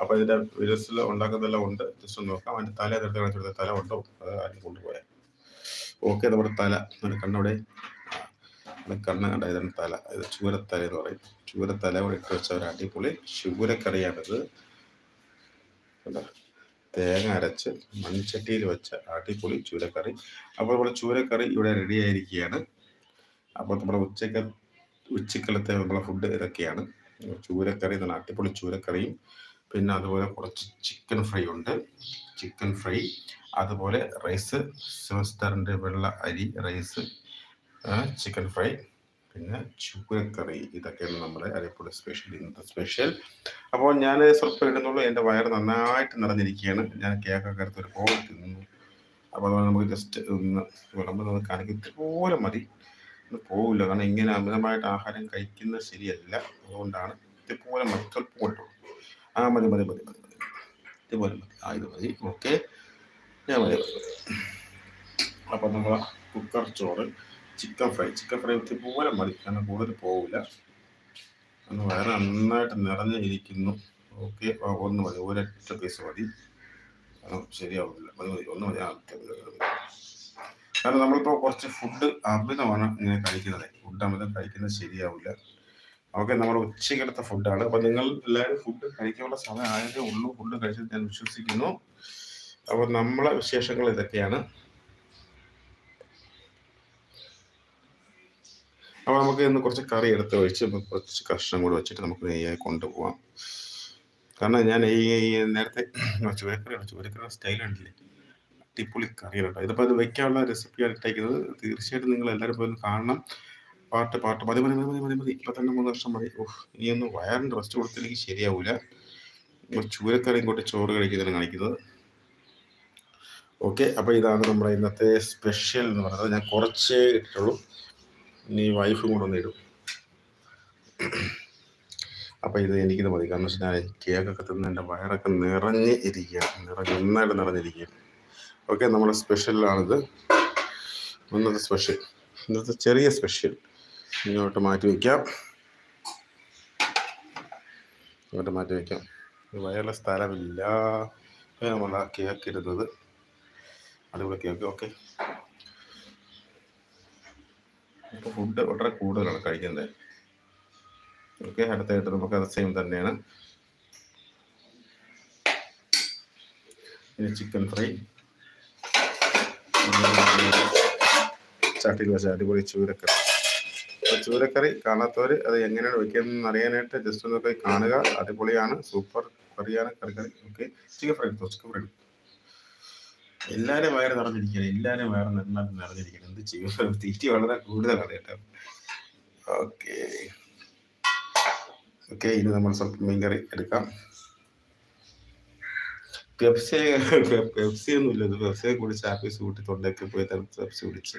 അപ്പോൾ ഇതിന്റെ വീഡിയോസിൽ ഉണ്ടാക്കുന്നതെല്ലാം ഉണ്ട്. ജസ്റ്റ് ഒന്ന് നോക്കാം. അതിന്റെ തല എടുത്ത് കാണിച്ചു തല ഉണ്ടോ? അത് ആരും കൊണ്ടുപോയാൽ ഓക്കെ നമ്മുടെ തല. കണ്ണവിടെ. കണ്ണ് കണ്ട ഇതാണ് തല. ഇത് ചൂരത്തല എന്ന് പറയും. ചൂരത്തല കൂടെ ഇട്ട് വെച്ച ഒരു അടിപൊളി ചൂരക്കറിയാണിത് തേങ്ങ അരച്ച് മൺചട്ടിയിൽ വെച്ച അടിപൊളി ചൂരക്കറി അപ്പോൾ നമ്മുടെ ചൂരക്കറി ഇവിടെ റെഡി ആയിരിക്കുകയാണ്. അപ്പോൾ നമ്മുടെ ഉച്ചക്ക ഉച്ചക്കലത്തെ നമ്മളെ ഫുഡ് ഇതൊക്കെയാണ്. ചൂരക്കറി എന്നാണ് അടിപൊളി ചൂരക്കറിയും പിന്നെ അതുപോലെ കുറച്ച് ചിക്കൻ ഫ്രൈ ഉണ്ട്. ചിക്കൻ ഫ്രൈ അതുപോലെ റൈസ് സെമസ്റ്ററിന്റെ വെള്ള അരി റൈസ് ചിക്കൻ ഫ്രൈ പിന്നെ ചൂരക്കറി. ഇതൊക്കെയാണ് നമ്മുടെ അരിപ്പൊടി സ്പെഷ്യൽ ഇന്നത്തെ സ്പെഷ്യൽ അപ്പോൾ ഞാൻ സ്വല്പം ഇടുന്നുള്ളൂ. എന്റെ വയറ് നന്നായിട്ട് നിറഞ്ഞിരിക്കുകയാണ്. ഞാൻ കേക്കൊക്കെ എടുത്ത് ഒരു പോലെ തിന്നു. അപ്പോൾ അതുപോലെ നമുക്ക് ജസ്റ്റ് ഒന്ന് വിളമ്പ് കാണിക്കും. ഇതുപോലെ മതി. ഒന്ന് പോവില്ല. കാരണം ഇങ്ങനെ അമിതമായിട്ട് ആഹാരം കഴിക്കുന്നത് ശരിയല്ല. അതുകൊണ്ടാണ് ഇതുപോലെ സ്വല്പം കൊണ്ടു ആ മതി മതി മതി മതി മതി. ഇതുപോലെ മതി. ആ ഇത് മതി. ഓക്കെ. ഞാൻ മതി. അപ്പം നമ്മൾ കുക്കർ ചോറ് ചിക്കൻ ഫ്രൈ ചിക്കൻ ഫ്രൈ ഇതുപോലെ മതി. കാരണം കൂടുതൽ പോവില്ല. അന്ന് വയറ് നന്നായിട്ട് നിറഞ്ഞിരിക്കുന്നു. ഓക്കെ. ഒന്ന് മതി. ഒരൊറ്റ പീസ് മതി. ശരിയാവില്ല മതി മതി. ഒന്ന് മതി. ആ. കാരണം നമ്മളിപ്പോൾ കുറച്ച് ഫുഡ് അമിതമാണ് ഇങ്ങനെ കഴിക്കുന്നത്. ഫുഡ് അമിതം കഴിക്കുന്നത് ശരിയാവില്ല. ഓക്കെ നമ്മുടെ ഉച്ചയ്ക്കെടുത്ത ഫുഡാണ് അപ്പോൾ നിങ്ങൾ എല്ലാവരും ഫുഡ് കഴിക്കാനുള്ള സമയം ആയതേ ഉള്ളൂ. ഫുഡ് കഴിച്ചത് ഞാൻ വിശ്വസിക്കുന്നു. അപ്പോൾ നമ്മളെ വിശേഷങ്ങൾ ഇതൊക്കെയാണ്. അപ്പോൾ നമുക്ക് ഇന്ന് കുറച്ച് കറി എടുത്ത് ഒഴിച്ച് കുറച്ച് കഷ്ണം കൂടി വെച്ചിട്ട് നമുക്ക് നെയ്യായി കൊണ്ടുപോകാം കാരണം ഞാൻ ഈ നേരത്തെ ചുവരക്കറിയാണ് ചുവരക്കറിയുടെ സ്റ്റൈൽ ഉണ്ടല്ലേ അടിപൊളി കറിയാണ് കേട്ടോ. ഇതിപ്പോൾ ഇത് വെക്കാനുള്ള റെസിപ്പിയാണ് ഇട്ടേക്കുന്നത്. തീർച്ചയായിട്ടും നിങ്ങൾ എല്ലാവരും പോയി കാണണം. പാട്ട് പാട്ട്. മതി മതി മതി മതി മതി ഇപ്പം തന്നെ മൂന്ന് വർഷം മതി. ഓഹ് ഇനി ഒന്ന് വയറിന്റെ റെസ്റ്റ് കൊടുത്തില്ലെങ്കിൽ ശരിയാവൂല. ചൂരക്കറിയും കൂട്ടി ചോറ് കഴിക്കുന്നതിന് കാണിക്കുന്നത്. ഓക്കെ അപ്പോൾ ഇതാണ് നമ്മുടെ ഇന്നത്തെ സ്പെഷ്യൽ എന്ന് പറയുന്നത്. ഞാൻ കുറച്ചേ ഇട്ടുള്ളൂ ഇനി വൈഫും കൂടെ ഒന്ന് ഇടും. അപ്പോൾ ഇത് എനിക്കിത് മതി. കാരണം വെച്ചാൽ കേക്കൊക്കെ തിന്ന് എന്റെ വയറൊക്കെ നിറഞ്ഞ് ഇരിക്കുകയാണ്. നിറഞ്ഞ് നന്നായിട്ട് നിറഞ്ഞിരിക്കുകയാണ്. ഓക്കെ നമ്മുടെ സ്പെഷ്യലാണിത് ഇന്നത്തെ സ്പെഷ്യൽ ഇന്നത്തെ ചെറിയ സ്പെഷ്യൽ ഇങ്ങോട്ട് മാറ്റി വയ്ക്കാം ഇങ്ങോട്ട് മാറ്റി വയ്ക്കാം വയറുള്ള സ്ഥലമില്ല. നമ്മൾ ആ കേക്ക് ഇടുന്നത്. അടിപൊളി കേക്ക് ഓക്കെ ഫുഡ് വളരെ കൂടുതലാണ് കഴിക്കുന്നത്. ഓക്കെ അടുത്തായിട്ട് നമുക്ക് അത് സെയിം തന്നെയാണ്. പിന്നെ ചിക്കൻ ഫ്രൈ ചട്ടിയിൽ വെച്ച അടിപൊളി ചൂരക്കറി അപ്പോൾ ചൂരക്കറി കാണാത്തവർ അത് എങ്ങനെയാണ് വെക്കുന്നതെന്ന് അറിയാനായിട്ട് ജസ്റ്റ് ഒന്ന് പോയി കാണുക. അടിപൊളിയാണ് സൂപ്പർ കറിയാണ് കറിക്കറി കറി ഓക്കെ ചിക്കൻ ഫ്രൈ എടുത്തോ ചിക്കൻ ഫ്രൈ എല്ലാവരും വയറ് നിറഞ്ഞിരിക്കുകയാണ് എല്ലാവരും വയറ് നന്നായിട്ട് നിറഞ്ഞിരിക്കണം എന്ത് ചെയ്യും? തീറ്റി വളരെ കൂടുതലാണ് കേട്ടോ. ഓക്കെ ഓക്കെ ഇനി നമ്മൾ സ്വല്പം മീൻകറി എടുക്കാം. പെപ്സി പെപ്സി ഒന്നുമില്ല. പെപ്സിയെ കുടിച്ച് ആപ്പീസ് കൂട്ടി തൊണ്ടയൊക്കെ പോയി പെപ്സി കുടിച്ച്.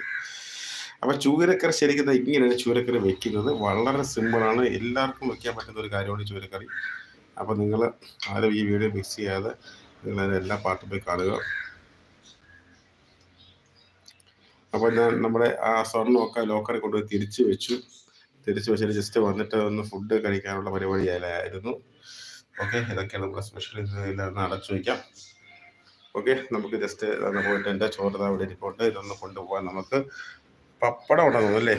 അപ്പൊ ചൂരക്കറി ശരിക്കും ഇങ്ങനെയാണ് ചൂരക്കറി വെക്കുന്നത്. വളരെ സിമ്പിളാണ് എല്ലാവർക്കും വെക്കാൻ പറ്റുന്ന ഒരു കാര്യമാണ് ചൂരക്കറി. അപ്പൊ നിങ്ങൾ ആരും ഈ വീഡിയോ മിക്സ് ചെയ്യാതെ നിങ്ങൾ എല്ലാ പാട്ടും പോയി കാണുക. അപ്പോൾ ഞാൻ നമ്മുടെ ആ സ്വർണമൊക്കെ ലോക്കറി കൊണ്ടുപോയി തിരിച്ചു വെച്ചു. തിരിച്ചു വെച്ചിട്ട് ജസ്റ്റ് വന്നിട്ട് ഒന്ന് ഫുഡ് കഴിക്കാനുള്ള പരിപാടിയായിരുന്നു ഓക്കെ ഇതൊക്കെയാണ് നമ്മുടെ സ്പെഷ്യൽ ഇതൊന്ന് അടച്ചു വയ്ക്കാം. ഓക്കെ നമുക്ക് ജസ്റ്റ് പോയിട്ട് എന്റെ ചോറ് അവിടെ ഇരിപ്പുണ്ട്. ഇതൊന്ന് കൊണ്ടുപോകാൻ നമുക്ക്. പപ്പടം ഉണ്ടാകുന്നു അല്ലേ?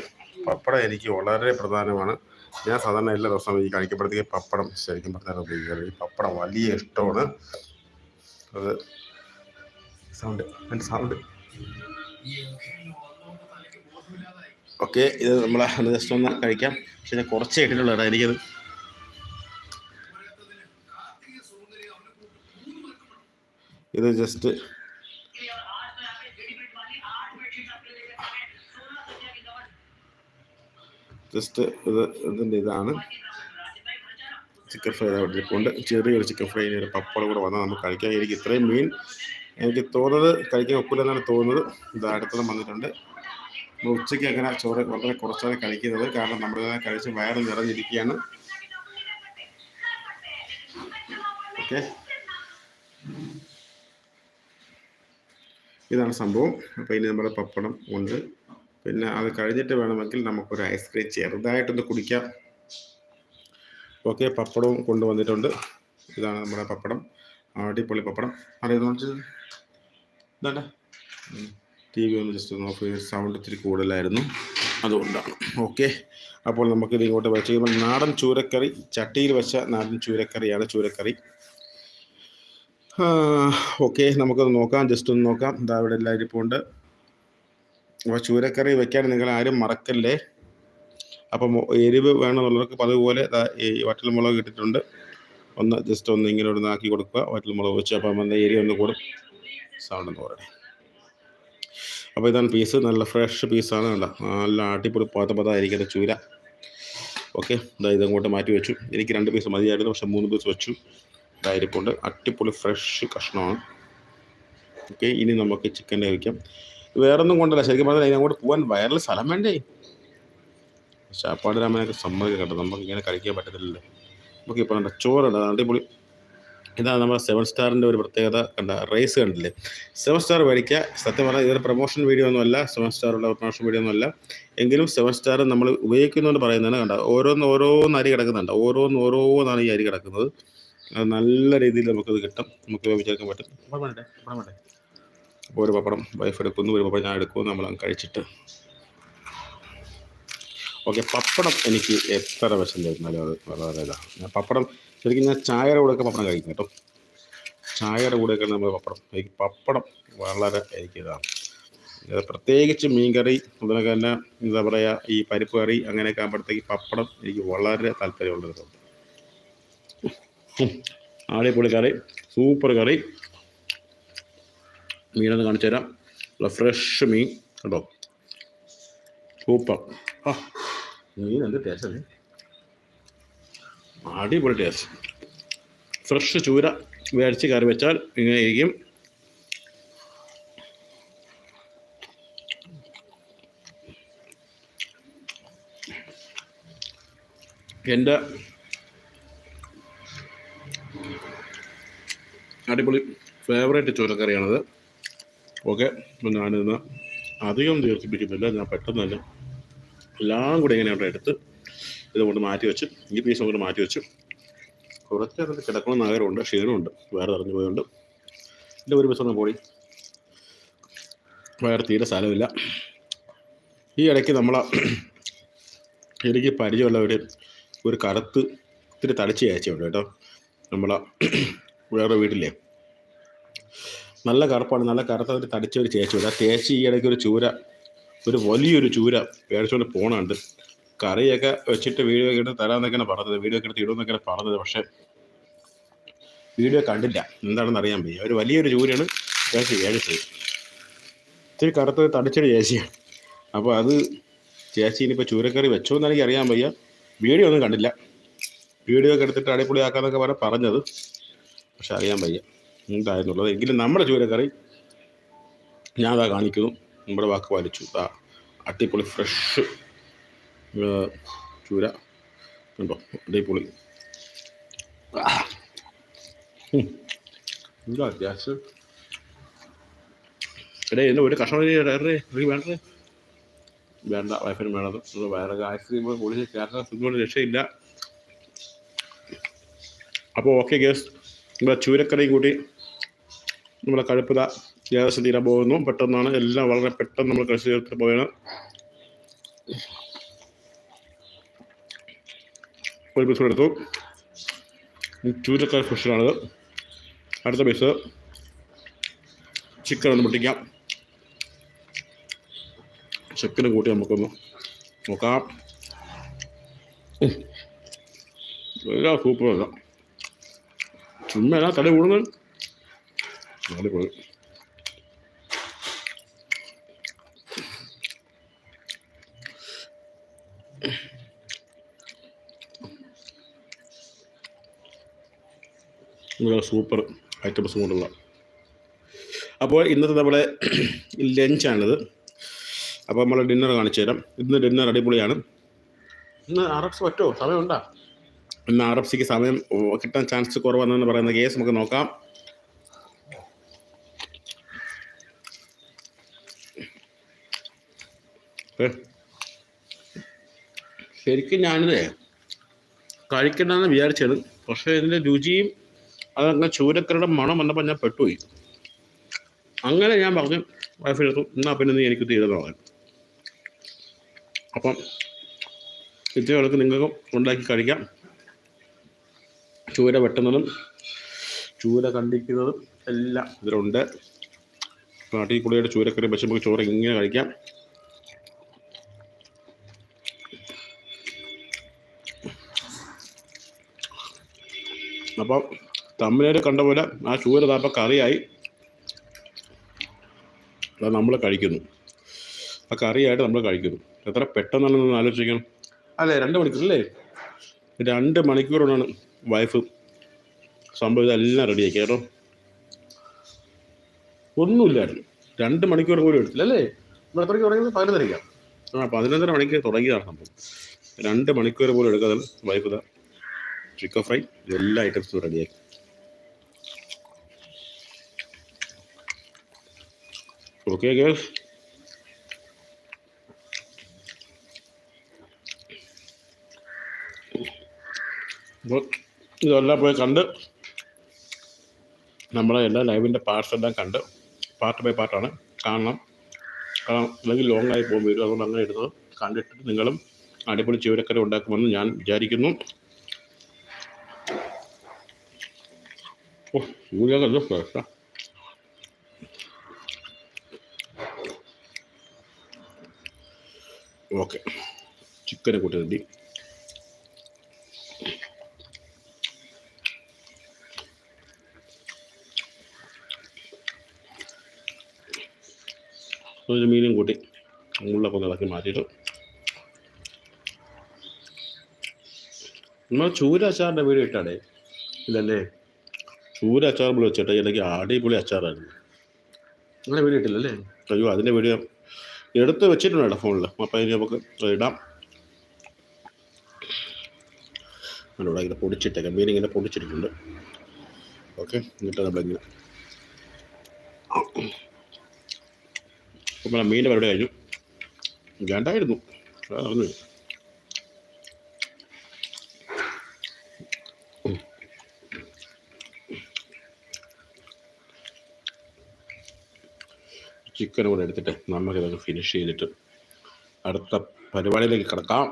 പപ്പടം എനിക്ക് വളരെ പ്രധാനമാണ്. ഞാൻ സാധാരണ എല്ലാ ദിവസവും ഈ കഴിക്കപ്പെടുത്തേക്ക് പപ്പടം ശരിക്കും പറഞ്ഞാൽ ഉപയോഗിക്കാറ്. ഈ പപ്പടം വലിയ ഇഷ്ടമാണ്. അത് സൗണ്ട് സൗണ്ട് ഓക്കെ ഇത് നമ്മൾ ജസ്റ്റ് ഒന്ന് കഴിക്കാം. പക്ഷെ ഞാൻ കുറച്ച് ഇട്ടിട്ടുള്ളൂ കേട്ടോ എനിക്കത്. ഇത് ജസ്റ്റ് ജസ്റ്റ് ഇത് ഇതിന്റെ ഇതാണ്. ചിക്കൻ ഫ്രൈ അവിടെ ഇരിപ്പുണ്ട്. ചെറിയൊരു ചിക്കൻ ഫ്രൈ ഒരു പപ്പടം കൂടെ വന്നാൽ നമുക്ക് കഴിക്കാൻ എനിക്ക് ഇത്രയും മീൻ എനിക്ക് തോന്നുന്നത് കഴിക്കാൻ ഒക്കില്ലെന്നാണ് തോന്നുന്നത്. ഇത് അടുത്തതും വന്നിട്ടുണ്ട്. ഉച്ചയ്ക്ക് അങ്ങനെ ചോറ് വളരെ കുറച്ചാണ് കഴിക്കുന്നത്. കാരണം നമ്മൾ കഴിച്ച് വയറ് നിറഞ്ഞിരിക്കുകയാണ്. ഓക്കെ. ഇതാണ് സംഭവം. അപ്പോൾ ഇനി നമ്മുടെ പപ്പടം ഉണ്ട്. പിന്നെ അത് കഴിഞ്ഞിട്ട് വേണമെങ്കിൽ നമുക്കൊരു ഐസ്ക്രീം ചെറുതായിട്ടൊന്ന് കുടിക്കാം. ഓക്കെ പപ്പടവും കൊണ്ടുവന്നിട്ടുണ്ട്. ഇതാണ് നമ്മുടെ പപ്പടം. അടിപൊളി പപ്പടം. അറിയുന്ന ഇതാണ് ടി വി ഒന്ന് ജസ്റ്റ് ഒന്ന് ഓഫ് സൗണ്ട് ഇത്തിരി കൂടുതലായിരുന്നു. അതുകൊണ്ടാണ്. ഓക്കെ അപ്പോൾ നമുക്കിത് ഇങ്ങോട്ട് വെച്ച് കഴിയുമ്പോൾ നാടൻ ചൂരക്കറി ചട്ടിയിൽ വെച്ച നാടൻ ചൂരക്കറിയാണ് ചൂരക്കറി. ഓക്കെ നമുക്കത് നോക്കാം. ജസ്റ്റ് ഒന്ന് നോക്കാം. ഇതാ ഇവിടെ എല്ലാം ഇരിപ്പുണ്ട്. അപ്പോൾ ചൂരക്കറി വെക്കാൻ നിങ്ങൾ ആരും മറക്കല്ലേ? അപ്പം എരിവ് വേണമെന്നുള്ളവർക്ക് അതുപോലെ ഈ വറ്റൽമുളക് ഇട്ടിട്ടുണ്ട്. ഒന്ന് ജസ്റ്റ് ഒന്ന് ഇങ്ങനെ ഒന്ന് ആക്കി കൊടുക്കുക. വറ്റൽമുളക് വെച്ച് അപ്പം വന്ന എരി ഒന്ന് കൂടും. സൗണ്ട് എന്ന് പറയണേ അപ്പോൾ ഇതാണ് പീസ് നല്ല ഫ്രഷ് പീസാണ് കണ്ട. നല്ല അടിപൊളി പത പതായിരിക്കുന്ന ചൂര. ഓക്കെ ഇതാ ഇതങ്ങോട്ട് മാറ്റി വെച്ചു. എനിക്ക് രണ്ട് പീസ് മതിയായിരുന്നു. പക്ഷെ മൂന്ന് പീസ് വെച്ചു. ഇതായിരിപ്പുണ്ട് അടിപൊളി ഫ്രഷ് കഷ്ണമാണ്. ഓക്കെ ഇനി നമുക്ക് ചിക്കന്റെ വയ്ക്കാം വേറൊന്നും കൊണ്ടല്ല. ശരിക്കും പറഞ്ഞാൽ അതിനങ്ങോട്ട് പോകാൻ വയറിൽ സ്ഥലം വേണ്ടേ? ചാപ്പാട് രാമനൊക്കെ സമ്മതിക്കാം കേട്ടോ. നമുക്ക് ഇങ്ങനെ കഴിക്കാൻ പറ്റത്തില്ലല്ലോ. നമുക്ക് ഇപ്പോൾ കണ്ട ചോറുണ്ട്. അടിപൊളി. ഇതാണ് നമ്മുടെ സെവൻ സ്റ്റാറിന്റെ ഒരു പ്രത്യേകത കണ്ട റൈസ് കണ്ടില്ലേ? സെവൻ സ്റ്റാർ മേടിക്കുക. സത്യം പറഞ്ഞാൽ ഇതൊരു പ്രൊമോഷൻ വീഡിയോ ഒന്നുമല്ല സെവൻ സ്റ്റാറുള്ള പ്രൊമോഷൻ വീഡിയോ ഒന്നുമല്ല എങ്കിലും സെവൻ സ്റ്റാർ നമ്മൾ ഉപയോഗിക്കുന്നതുകൊണ്ട് പറയുന്നതാണ് കണ്ട. ഓരോന്ന് ഓരോന്ന് അരി കിടക്കുന്നുണ്ട്. ഓരോന്ന് ഓരോന്നാണ് ഈ അരി കിടക്കുന്നത്. നല്ല രീതിയിൽ നമുക്കത് കിട്ടും. നമുക്ക് വിചാരിക്കാൻ പറ്റും പപ്പടം വേണ്ടേ പപ്പടം വേണ്ടേ അപ്പോൾ ഒരു പപ്പടം വൈഫ് എടുക്കുന്നു ഒരു പപ്പടം ഞാൻ എടുക്കുന്നു നമ്മൾ കഴിച്ചിട്ട്. ഓക്കെ പപ്പടം എനിക്ക് എത്ര വിഷം തരുന്നാലും അത് വളരെ ഇതാണ് ഞാൻ പപ്പടം ശരിക്കും ഞാൻ ചായയുടെ കൂടെയൊക്കെ പപ്പടം കഴിക്കും കേട്ടോ. ചായയുടെ കൂടെയൊക്കെ നമ്മൾ പപ്പടം. എനിക്ക് പപ്പടം വളരെ എനിക്ക് ഇതാണ് ഇത് പ്രത്യേകിച്ച് മീൻകറി അതിനൊക്കെ തന്നെ എന്താ പറയുക ഈ പരിപ്പ് കറി അങ്ങനെയൊക്കെ ആകുമ്പോഴത്തേക്ക് പപ്പടം എനിക്ക് വളരെ താല്പര്യമുള്ളൊരു അടിപൊളി കറി സൂപ്പർ കറി. മീനൊന്ന് കാണിച്ചു തരാം. നല്ല ഫ്രഷ് മീൻ. കേട്ടോ സൂപ്പർ ആ. മീൻ എന്ത് ടേസ്റ്റ് അടിപൊളി ടേസ്റ്റ് ഫ്രഷ് ചൂര വേടിച്ച് കറി വെച്ചാൽ ഇങ്ങനെ ഇരിക്കും. എന്റെ അടിപൊളി ഫേവറേറ്റ് ചൂരക്കറിയാണത്. ഓക്കെ അപ്പം ഞാനിന്ന് അധികം ദീർഘിപ്പിക്കുന്നില്ല ഞാൻ പെട്ടെന്ന് തന്നെ എല്ലാം കൂടി ഇങ്ങനെ അവിടെ എടുത്ത് ഇതുകൊണ്ട് മാറ്റി വെച്ച് ഈ പീസ് കൊണ്ട് മാറ്റി വെച്ചു. കുറച്ച് അതിൽ കിടക്കണമെന്ന് ആഗ്രഹമുണ്ട് ക്ഷീണമുണ്ട് വേറെ അറിഞ്ഞു പോയുണ്ട് എന്റെ ഒരു പീസ് പോയി. വേറെ തീരെ സ്ഥലമില്ല. ഈ ഇടയ്ക്ക് നമ്മളെ എനിക്ക് പരിചയമുള്ളവർ ഒരു കറുത്ത് ഇത്തിരി തടിച്ച് അയച്ചു കേട്ടോ. നമ്മളെ വേറെ വീട്ടിലെ നല്ല കറുപ്പാണ് നല്ല കറുത്ത ഒരു തടിച്ച ഒരു ചേച്ചി ആ ചേച്ചി ഈ ഇടയ്ക്ക് ഒരു ചൂര ഒരു വലിയൊരു ചൂര മേടിച്ചുകൊണ്ട് പോണുണ്ട്. കറിയൊക്കെ വെച്ചിട്ട് വീഡിയോ ഒക്കെ എടുത്ത് തരാമെന്നൊക്കെയാണ് പറഞ്ഞത്. വീഡിയോ ഒക്കെ എടുത്ത് ഇടുമെന്നൊക്കെയാണ് പറഞ്ഞത്. പക്ഷേ വീഡിയോ കണ്ടില്ല. എന്താണെന്ന് അറിയാൻ വയ്യ. ഒരു വലിയൊരു ചൂരയാണ് ചേച്ചി മേടിച്ചത് ഇത്തിരി കറുത്ത തടിച്ചൊരു ചേച്ചിയാണ്. അപ്പോൾ അത് ചേച്ചി ഇനിയിപ്പോൾ ചൂരക്കറി വെച്ചോ എന്ന് എനിക്ക് അറിയാൻ വയ്യ. വീഡിയോ ഒന്നും കണ്ടില്ല. വീഡിയോ ഒക്കെ എടുത്തിട്ട് അടിപൊളിയാക്കാന്നൊക്കെ പറഞ്ഞ പറഞ്ഞത്. പക്ഷെ അറിയാൻ വയ്യ. എന്തായിരുന്നുള്ളത് എങ്കിലും നമ്മുടെ ചൂരക്കറി ഞാൻ അതാ കാണിക്കുന്നു. നമ്മുടെ വാക്ക് പാലിച്ചു. ആ അടിപൊളി ഫ്രഷ് ചൂര. ഉണ്ടോ? അടിപൊളി. എന്താ എടേ എന്നെ ഒരു കഷ്ണം ഇടേ വേണ്ടേ വേണ്ട? വൈഫിന് വേണത്. വേറെ ഐസ്ക്രീം കൂടി ചേർക്കാൻ സുഖമുള്ള രക്ഷയില്ല. അപ്പോൾ ഓക്കെ ഗേസ് നമ്മുടെ ചൂരക്കറിയും കൂട്ടി നമ്മളെ കഴുപ്പുര ഏകദേശം തീരാൻ പോകുന്നു? പെട്ടെന്നാണ് എല്ലാം വളരെ പെട്ടെന്ന് നമ്മൾ കഴിച്ചു ചേർത്ത് പോയാണ് ഒരു പീസ് എടുത്തു. ചൂരക്കാർ സ്പെഷ്യലാണിത് അടുത്ത പീസ് ചിക്കൻ ഒന്ന് പൊട്ടിക്കാം. ചിക്കൻ കൂട്ടി നമുക്കൊന്ന് നോക്കാം. എല്ലാ സൂപ്പറും സൂപ്പർ ചുമ്മാ തടി കൂടുന്നത്. അടിപൊളി സൂപ്പർ ഐറ്റംസ് കൊണ്ടുള്ള അപ്പോൾ ഇന്നത്തെ നമ്മുടെ ലഞ്ചാണിത്. അപ്പോൾ നമ്മൾ ഡിന്നർ കാണിച്ചു തരാം. ഇന്ന് ഡിന്നർ അടിപൊളിയാണ്. ഇന്ന് അറബ്സ് പറ്റുമോ? സമയമുണ്ടോ? ഇന്ന് അറബ്സിക്ക് സമയം ഓ, കിട്ടാൻ ചാൻസ് കുറവാണെന്ന് പറയുന്ന കേസ് നമുക്ക് നോക്കാം. ശരിക്കും ഞാനിത് കഴിക്കണ്ടെന്ന് വിചാരിച്ചത്. പക്ഷേ ഇതിന്റെ രുചിയും അതങ്ങനെ ചൂരക്കരുടെ മണം വന്നപ്പോൾ ഞാൻ പെട്ടുപോയി. അങ്ങനെ ഞാൻ പറഞ്ഞു വൈഫിനെടുത്തു എന്നാൽ പിന്നെ നീ എനിക്ക് തീരുന്ന പറഞ്ഞു അപ്പം ഇത്രയൊക്കെ നിങ്ങൾക്കും ഉണ്ടാക്കി കഴിക്കാം. ചൂര വെട്ടുന്നതും ചൂര കണ്ടിക്കുന്നതും എല്ലാം ഇതിലുണ്ട്. നാട്ടിൽ കുളിയുടെ ചൂരക്കറി നമുക്ക് ചോറ് ഇങ്ങനെ കഴിക്കാം. അപ്പം തമ്മിലേര് കണ്ട പോലെ ആ ചൂര താപ്പം കറിയായി. അത് നമ്മൾ കഴിക്കുന്നു. ആ കറിയായിട്ട് നമ്മൾ കഴിക്കുന്നു. എത്ര പെട്ടെന്നാണെന്ന് ആലോചിക്കണം അല്ലേ രണ്ട് മണിക്കൂർ അല്ലേ രണ്ട് മണിക്കൂറോടാണ് വൈഫ് സംഭവം ഇതെല്ലാം റെഡിയാക്കി കേട്ടോ? ഒന്നുമില്ലായിരുന്നു രണ്ട് മണിക്കൂർ പോലും എടുത്തില്ല അല്ലേ? നമ്മൾ എത്രയ്ക്ക് തുടങ്ങിയത് പതിനൊന്നരയ്ക്കാണ് ആ പതിനൊന്നര മണിക്ക് തുടങ്ങിയതാണ് സംഭവം. രണ്ട് മണിക്കൂർ പോലും എടുക്കാതെ വൈഫ് ഇതാ ചിക്കൻ ഫ്രൈ എല്ലാ ഐറ്റംസും റെഡിയാക്കി ഓക്കെ അപ്പോൾ ഇതെല്ലാം പോയി കണ്ട് നമ്മളെ എല്ലാ ലൈവിന്റെ പാർട്സ് എല്ലാം കണ്ട് പാർട്ട് ബൈ പാർട്ടാണ് കാണണം. കാരണം അല്ലെങ്കിൽ ലോങ് ആയി പോകും. വരും അതുകൊണ്ട് അങ്ങനെ എടുത്തത് കണ്ടിട്ട് നിങ്ങളും അടിപൊളി ചീവരക്കര ഉണ്ടാക്കുമെന്ന് ഞാൻ വിചാരിക്കുന്നു. ഓ ചൂരൊക്കെ ഇത് ഫ്രഷാ ഓക്കെ ചിക്കനെ കൂട്ടി ഒരു മീനും കൂട്ടി മുള്ളൊക്കെ ഇളക്കി മാറ്റിയിട്ട് നമ്മൾ ചൂര അച്ചാറിന്റെ വീഡിയോ ഇട്ടാടേ ഇല്ലല്ലേ ചൂര അച്ചാർ പുളി വെച്ചിട്ട്. എനിക്ക് അടിപൊളി അച്ചാറായിരുന്നു. അങ്ങനെ വീഡിയോ ഇട്ടില്ലല്ലേ? അയ്യോ അതിന്റെ വീഡിയോ എടുത്ത് വെച്ചിട്ടുണ്ട് കേട്ടോ ഫോണിൽ അപ്പോൾ അതിന് നമുക്ക് ഇടാം. അതിലൂടെ ഇങ്ങനെ പൊടിച്ചിട്ടേക്കാം. മീൻ ഇങ്ങനെ പൊടിച്ചിട്ടിട്ടുണ്ട് ഓക്കെ എന്നിട്ട് നമ്മളിങ്ങനെ നമ്മളെ മീന്റെ പരിപാടി കഴിഞ്ഞു. വേണ്ടായിരുന്നു. അറിഞ്ഞു ചിക്കൻ കൂടെ എടുത്തിട്ട് നമുക്കിതൊക്കെ ഫിനിഷ് ചെയ്തിട്ട് അടുത്ത പരിപാടിയിലേക്ക് കിടക്കാം.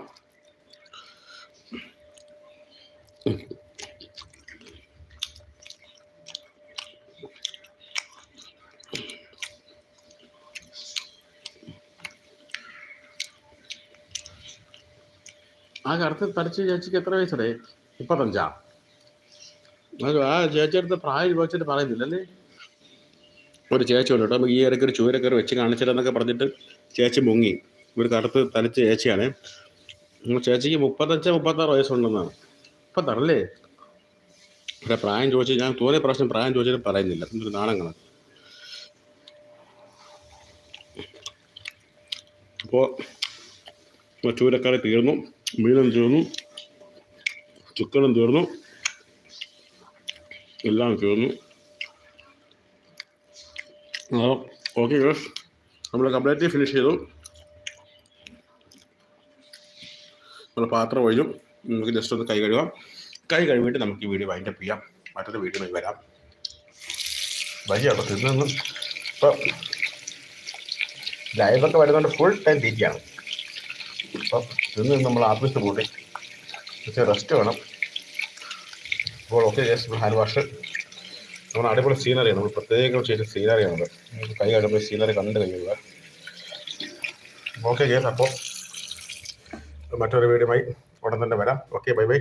ആ കറുത്ത തടിച്ച് ചേച്ചിക്ക് എത്ര വയസ്സടേ മുപ്പത്തഞ്ചാ? ആ ചേച്ചിയുടെ പ്രായം ചോദിച്ചിട്ട് പറയുന്നില്ലല്ലേ? ഒരു ചേച്ചി ഉണ്ട് കേട്ടോ. നമുക്ക് ഈ ഇടയ്ക്ക് ഒരു ചൂരക്കറി വെച്ച് കാണിച്ചില്ലെന്നൊക്കെ പറഞ്ഞിട്ട് ചേച്ചി മുങ്ങി. ഒരു കറുത്ത് തലച്ച് ചേച്ചിയാണ്. ചേച്ചിക്ക് മുപ്പത്തഞ്ച് മുപ്പത്താറ് വയസ്സുണ്ടെന്നാണ്. മുപ്പത്താറല്ലേ ഇവിടെ പ്രായം ചോദിച്ചു ഞാൻ തോന്നിയ പ്രാവശ്യം പ്രായം ചോദിച്ചിട്ട് പറയുന്നില്ല. എന്തൊരു നാണങ്ങളാണ് അപ്പോൾ ചൂരക്കറി തീർന്നു. മീനും തീർന്നു. ചിക്കനും തീർന്നു. എല്ലാം തീർന്നു. ഓക്കെ നമ്മൾ കംപ്ലീറ്റ്ലി ഫിനിഷ് ചെയ്തു നമ്മൾ പാത്രം ഒഴിഞ്ഞു നമുക്ക് ജസ്റ്റ് ഒന്ന് കൈ കഴുകാം കൈ കഴുകിയിട്ട് നമുക്ക് ഈ വീഡിയോ വൈൻഡപ്പ് ചെയ്യാം മറ്റൊരു വീഡിയോ വരാം വഴിയാണ് തിന്നു ഇപ്പം ലൈവൊക്കെ വരുന്നതുകൊണ്ട് ഫുൾ ടൈം തീറ്റയാണ് അപ്പം തിന്ന് നമ്മൾ ആഫീസിൽ കൂട്ടി റെസ്റ്റ് വേണം അപ്പോൾ ഓക്കെ ജസ്റ്റ് ഹാൻഡ് വാഷ് നമ്മൾ അടിപൊളി സീനറിയാണ് നമ്മൾ പ്രത്യേകം ചെയ്ത സീനറിയാണ് കൈ അടിപൊളി സീനറി കണ്ട് കഴിയുക. ഓക്കെ കേസ് അപ്പോൾ മറ്റൊരു വീഡിയോയുമായി ഉടൻ തന്നെ വരാം. Okay bye bye